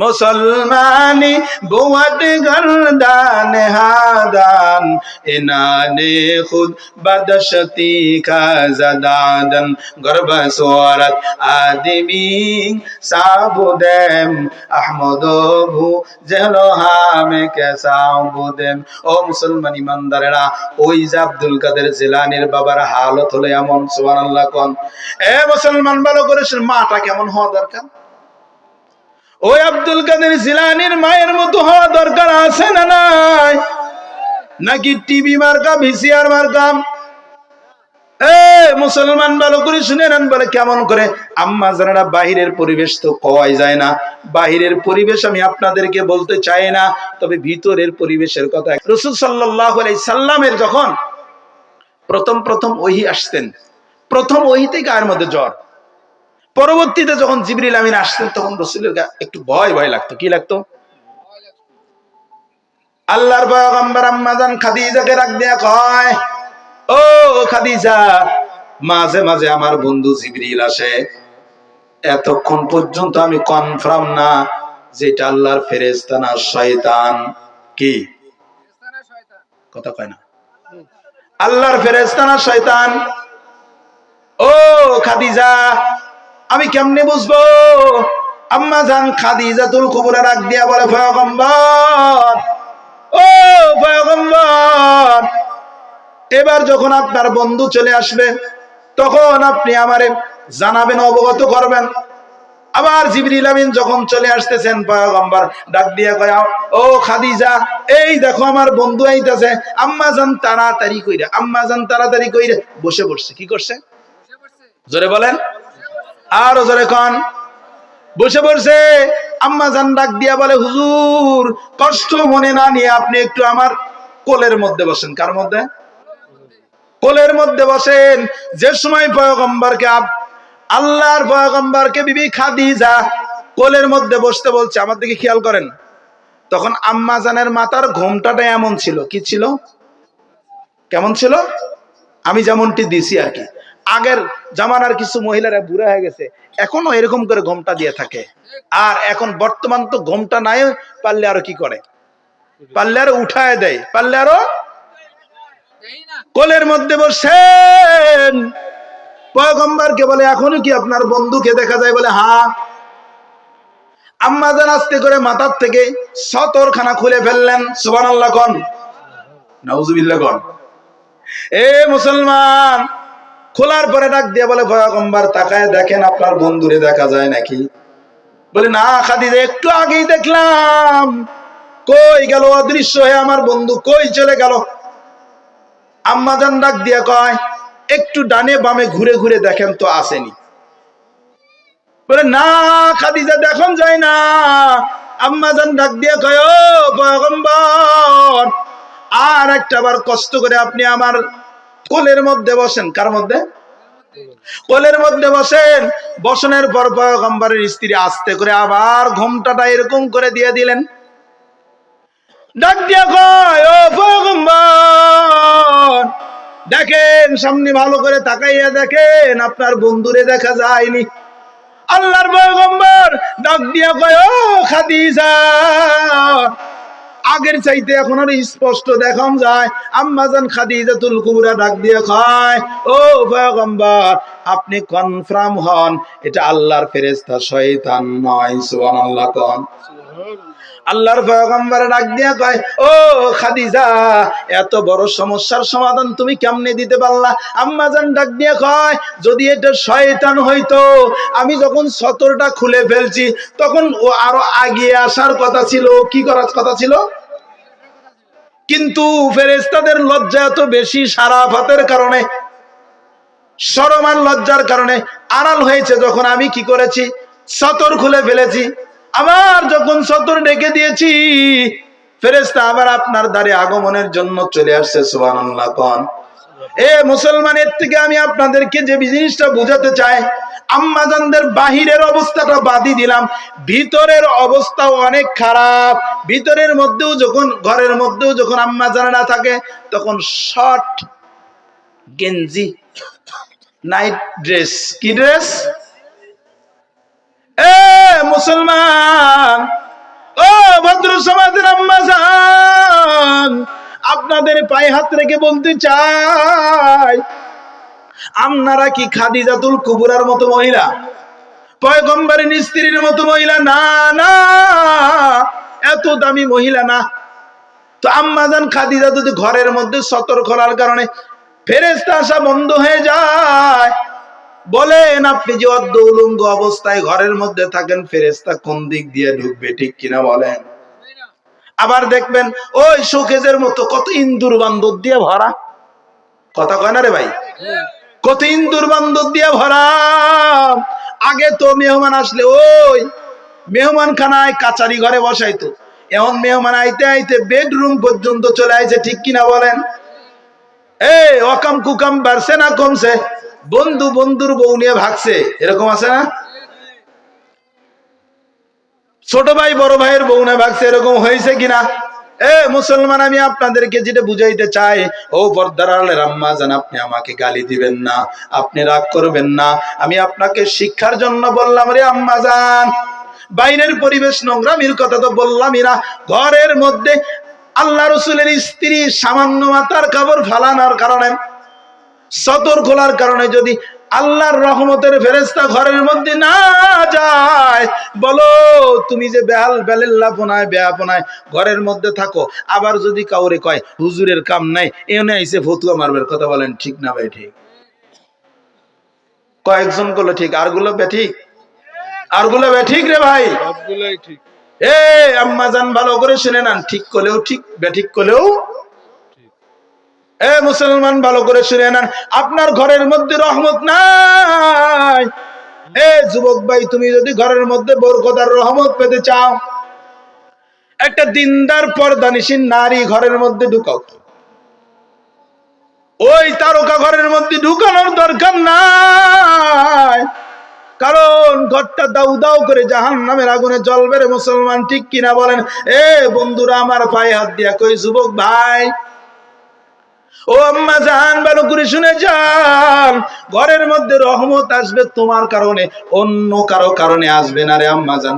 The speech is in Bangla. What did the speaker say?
মুসলমানি বুয়াট গর্দান হাদান। ইনানে খুদ বাদশতি কাজাদান গর্ব সোরত আদিমি সাবুদেম আহমদবু জেলো হামে কে সাবুদেম ও মুসলমান ইমানদারেরা, ওই যে আব্দুল কাদের জিলানির বাবার হালত হলো এমন, সুবহানাল্লাহ কোন। এ মুসলমান ভালো করে মাটা কেমন হওয়া দরকার? ওই আব্দুল কাদের জিলানির মায়ের মতো হওয়া দরকার আছে না নাই? নাকি টিভি মার্কা ভিসিআর মার্কা? এ, মুসলমান ভালো করে শুনে নেন বলে কেমন করে? আম্মা জানারা, বাহিরের পরিবেশ তো কওয়াই যায় না। বাহিরের পরিবেশ আমি আপনাদেরকে বলতে চাই না, তবে ভিতরের পরিবেশের কথা। রসুল সাল্লাহ সাল্লামের যখন প্রথম প্রথম ওহি আসতেন, প্রথম ওহিতে গায়ের মধ্যে জ্বর? পরবর্তীতে যখন জিবরিল আমিন আসতেন, তখন রসুলের একটু ভয় ভয় লাগতো। কি লাগতো? আল্লাহর পয়গম্বর আম্মাজান খাদিজাকে রাখ দেয়া কয়, ও খাদিজা, মাঝে মাঝে আমার বন্ধু জিবরিল আসে। এতক্ষণ পর্যন্ত আমি কনফার্ম না যেটা আল্লাহর ফেরেশতা না শয়তান। কি? কথা কয় না। আল্লাহর ফেরেশতা না শয়তান? ও খাদিজা আমি কেমনে বুঝব? আম্মা জান খাদিজাতুল কুবরা রাখ দিয়া বলে, পয়গম্বর, ও পয়গম্বর, এবার যখন আপনার বন্ধু চলে আসবে, তখন আপনি আমারে জানাবেন, অবগত করবেন। আবার জিবরিল আমিন যখন চলে আসতেছেন, পয়গম্বর ডাক দিয়া কয়, ও খাদিজা, এই দেখো আমার বন্ধু আইতাছে, আম্মা জান তাড়াতাড়ি কইরা, আম্মা জান তাড়াতাড়ি কইরা বসে পড়ছে কি করছে? জোরে বলেন। আরও জোরে কন। বসে পড়ছে আম্মা জান ডাক দিয়া বলে, হুজুর, কষ্ট মনে না নিয়ে আপনি একটু আমার কোলের মধ্যে বসেন। কার মধ্যে? কোলের মধ্যে বসেন। যে সময় পয়গম্বরকে আল্লাহর পয়গম্বরকে বিবি খাদিজা কোলের মধ্যে বসতে বলছে, আমার দিকে খেয়াল করেন। তখন আম্মা জানের মাথার ঘোমটাটা এমন ছিল। কি ছিল? কেমন ছিল? আমি যেমনটি দিছি আর কি। আগের জামানার কিছু মহিলারা বুড়া হয়ে গেছে, এখনও এরকম করে ঘোমটা দিয়ে থাকে। আর এখন বর্তমান তো ঘোমটা নাই, পারলে আরও কি করে? পারলে আরও উঠায় দেয়, পারলে আরও কোলের মধ্যে বসেন। পয়গম্বরকে বলে এখনও কি আপনার বন্ধুকে দেখা যায়? বলে হ্যাঁ আম্মা জান আস্তে করে মাথার থেকে সতরখানা খুলে ফেললেন সুবান আল্লাহ কন। নাউজুবিল্লাহ কন। এ মুসলমান খোলার পরে ডাক দিয়ে বলে, পয়গম্বর, তাকায় দেখেন আপনার বন্ধুরে দেখা যায় নাকি? বলে, না, খাদিজা, একটু আগেই দেখলাম। কই গেল? অদৃশ্য হয়ে আমার বন্ধু কই চলে গেল? আম্মাজান ডাক দিয়ে কয়, একটু ডানে বামে ঘুরে ঘুরে দেখেন তো আসেনি। বলে, না, খাদিজা, দেখুন যায় না। আম্মাজান ডাক দিয়ে কয়, ও পয়গম্বর, আর একটা বার কষ্ট করে আপনি আমার কোলের মধ্যে বসেন, কার মধ্যে? কোলের মধ্যে বসেন। বসনের পর পয়গম্বরের স্ত্রী আস্তে করে আবার ঘোমটাটা এরকম করে দিয়ে দিলেন। দেখেন, সামনে ভালো করে তাকাইয়া দেখেন, আপনার বন্ধুরে দেখা যায়নি। আল্লাহর পয়গম্বর ডাক দিয়া কয়, ও খাদিজা আগের চাইতে এখন আরও স্পষ্ট দেখাম যায়। আম্মাজান খাদিজাতুল কুবরা ডাক দিয়ে কয়, ও পয়গম্বর, আপনি কনফার্ম হন, এটা আল্লাহর ফেরেশতা শয়তান নয়। সুবহানাল্লাহ কোন। আল্লাহর পয়গম্বর ডাক দিয়া কয়, ও খাদিজা, এত বড় সমস্যার সমাধান তুমি কেমনে দিতে পারলা? আম্মা জান ডাক দিয়া কয়, যদি এটা শয়তান হইতো, আমি যখন সতরটা খুলে ফেলছি, তখন ও আরও আগিয়ে আসার কথা ছিল কি করার কথা ছিল? কিন্তু ফেরেস্তাদের লজ্জা এত বেশি সারাফাতের কারণে সরমান লজ্জার কারণে। আড়াল হয়েছে যখন আমি কি করেছি? সতর খুলে ফেলেছি। আবার যখন সতর ডেকে দিয়েছি ফেরেস্তা আবার আপনার দ্বারে আগমনের জন্য চলে আসছে কন। এ মুসলমানের থেকে আমি আপনাদেরকে যে জিনিসটা বুঝাতে চাই, আম্মাজানদের বাহিরের অবস্থাটা বাদি দিলাম। ভিতরের অবস্থাও অনেক খারাপ। ভিতরের মধ্যেও যখন, ঘরের মধ্যেও যখন থাকে, তখন শর্ট গেঞ্জি, নাইট ড্রেস। কি ড্রেস? এ মুসলমান, ও ভদ্র সমাজের আম্মাজান আপনাদের পায়ে হাত রেখে বলতে চাই, আপনারা কি খাদিজাতুল কুবুরার মতো মহিলা? পয়গম্বরের স্ত্রীর মতো মহিলা? না না, এত দামি মহিলা না। তো আম্মাজান খাদিজা যদি ঘরের মধ্যে সতর্ক করার কারণে ফেরেস্তা আসা বন্ধ হয়ে যায়। বলেন, আপনি যে অর্ধ অবস্থায় ঘরের মধ্যে থাকেন ফেরেস্তা কোন দিক দিয়ে ঢুকবে, ঠিক কিনা বলেন? আবার দেখবেন, ওই শোকেজের মতো কত ইন্দুর বান্দর দিয়ে ভরা। কথা কয় না রে ভাই? কত ইন্দুর বান্দর দিয়ে ভরা। আগে তো মেহমান আসলে ওই মেহমান খানায় কাচারি ঘরে বসাইতো। এখন মেহমান আইতে আইতে বেডরুম পর্যন্ত চলে আইছে, ঠিক কিনা বলেন? এ অকাম কুকাম বাড়ছে না কমছে? বন্ধু বন্ধুর বউ নিয়ে ভাগছে, এরকম আছে না? ছোট ভাই, বড় ভাইয়ের বউ নিয়ে ভাগছে এরকম হয়েছে কিনা? এ, মুসলমান, আমি আপনাদেরকে যেটা বুঝাইতে চাই, ও পর্দার আলের আম্মা জান আপনি আমাকে গালি দিবেন না, আপনি রাগ করবেন না। আমি আপনাকে শিক্ষার জন্য বললাম রে আম্মা জান বাইরের পরিবেশ নোংরামির কথা তো বললামই না। ঘরের মধ্যে আল্লাহ রসুলের স্ত্রী সামান্য মাতার কাপড় ফালানোর কারণে সতর খোলার কারণে যদি আল্লাহর রহমতের ফেরেস্তা ঘরের মধ্যে না যায়। বলো তুমি যে বেহাল বেলেল্লাপনায় বেহাপনায় ঘরের মধ্যে থাকো আবার যদি কাউরে কয় হুজুরের কাম নাই এনে আইসে ফতুয়া মারবের কথা বলেন ঠিক না ভাই ঠিক? কয়েকজনগুলো ঠিক। আরগুলো বেঠিক আরগুলো বেঠিক রে ভাই? সবগুলাই ঠিক। এ আম্মা জান ভালো করে শুনে নেন ঠিক করলেও ঠিক বেঠিক করলেও এ মুসলমান, ভালো করে শুনে নেন। আপনার ঘরের মধ্যে রহমত নাই। এ যুবক ভাই, তুমি যদি ঘরের মধ্যে বরকতার রহমত পেতে চাও, একটা দিনদার পর্দানিসীন নারী ঘরের মধ্যে ঢুকাও ওই তারকা ঘরের মধ্যে ঢুকানোর দরকার নাই। কারণ ঘরটা দাউ দাউ করে জাহান নামের আগুনে জ্বলবে রে মুসলমান, ঠিক কিনা বলেন? এ বন্ধুরা, আমার পায়ে হাত দিয়া কই, যুবক ভাই? ও আম্মা জান ভালো করে শুনে যান। ঘরের মধ্যে রহমত আসবে তোমার কারণে, অন্য কারও কারণে আসবে না রে আম্মা, জান।